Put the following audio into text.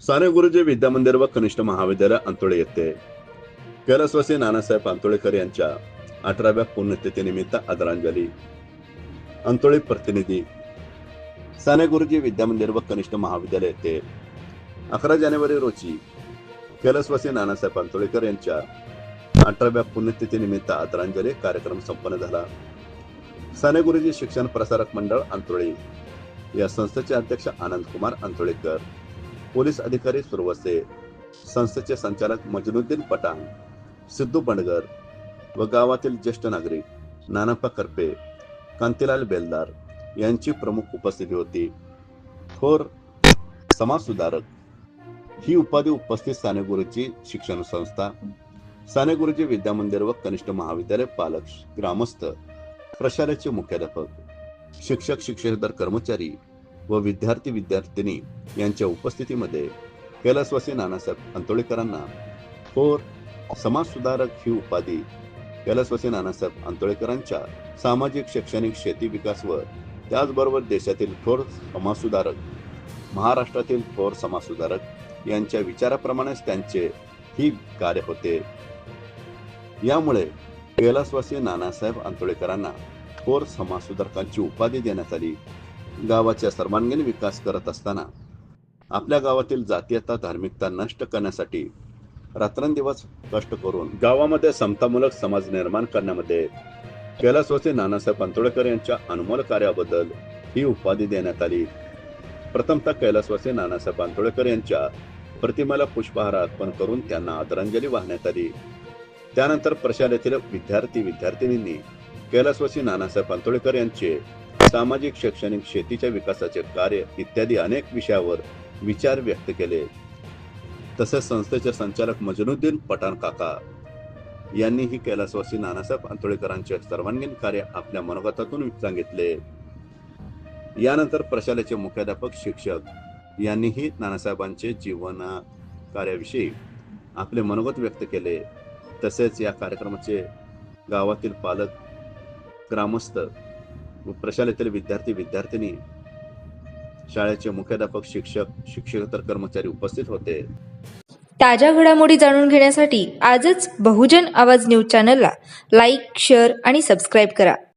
साने गुरुजी विद्यामंदिर व कनिष्ठ महाविद्यालय अंतोळे येथे. कैलासवासी नानासाहेब अंतोळेकर यांच्या अठराव्या पुण्यतिथीनिमित्त आदरांजली. अंतोळी प्रतिनिधी. साने गुरुजी विद्यामंदिर व कनिष्ठ महाविद्यालय येथे. अकरा जानेवारी रोजी कैलासवासी नानासाहेब अंतोळेकर यांच्या अठराव्या पुण्यतिथीनिमित्त आदरांजली कार्यक्रम संपन्न झाला. साने गुरुजी शिक्षण प्रसारक मंडळ अंतोळी. या संस्थेचे अध्यक्ष आनंद कुमार अंतोळेकर. पोलीस अधिकारी सुरवसे संस्थेचे संचालक मजनुद्दीन पटांग सिद्धू बंडगर व गावातील ज्येष्ठ नागरिक नानाप्पा करपे कांतीलाल बेलदार यांची प्रमुख उपस्थिती होती. थोर समाजसुधारक ही उपाधी उपस्थित साने गुरुजी शिक्षण संस्था साने गुरुजी विद्यामंदिर व कनिष्ठ महाविद्यालय पालक ग्रामस्थ प्रशालेचे मुख्याध्यापक शिक्षक शिक्षकेतर कर्मचारी व विद्यार्थी विद्यार्थिनी यांच्या उपस्थितीमध्ये कैलासवासी नानासाहेब अंतोळेकरांना थोर समाजसुधारक ही उपाधी कैलासवासी नानासाहेब अंतोळेकरांच्या सामाजिक शैक्षणिक शेती विकास व त्याचबरोबर देशातील थोर समाजसुधारक महाराष्ट्रातील थोर समाजसुधारक यांच्या विचाराप्रमाणेच त्यांचे ही कार्य होते. यामुळे कैलासवासी नानासाहेब अंतोळेकरांना थोर समाजसुधारकांची उपाधी देण्यात आली. गावाच्या सर्वांगीण विकास करत असताना आपल्या गावातील जातीयता धार्मिकता नष्ट करण्यासाठी रात्रंदिवस कष्ट करून गावामध्ये समतामूलक समाज निर्माण करण्यामध्ये कैलासवासी नानासाहेब अंतोळेकर यांच्या अनमोल कार्याबद्दल ही उपाधी देण्यात आली. प्रथमतः कैलासवासी नानासाहेब अंतोळेकर यांच्या प्रतिमेला पुष्पहार अर्पण करून त्यांना आदरांजली वाहण्यात आली. त्यानंतर प्रशालेतील विद्यार्थी विद्यार्थिनींनी कैलासवासी नानासाहेब अंतोळेकर यांचे सामाजिक शैक्षणिक शेतीच्या विकासाचे कार्य इत्यादी अनेक विषयावर विचार व्यक्त केले. तसेच संस्थेचे संचालक मजनुद्दीन पठाण काका यांनीही कैलासवासी नानासाहेब आंतोळेकरांचे सर्वांगीण कार्य आपल्या मनोगतातून सांगितले. यानंतर प्रशालेचे मुख्याध्यापक शिक्षक यांनीही नानासाहेबांचे जीवन कार्याविषयी आपले मनोगत व्यक्त केले. तसेच या कार्यक्रमाचे गावातील पालक ग्रामस्थ प्रशालेतील विद्यार्थी विद्यार्थिनी शाळेचे मुख्याध्यापक शिक्षक शिक्षकेतर कर्मचारी उपस्थित होते. ताज्या घडामोडी जाणून घेण्यासाठी आजच बहुजन आवाज न्यूज चॅनलला लाईक शेअर आणि सबस्क्राईब करा.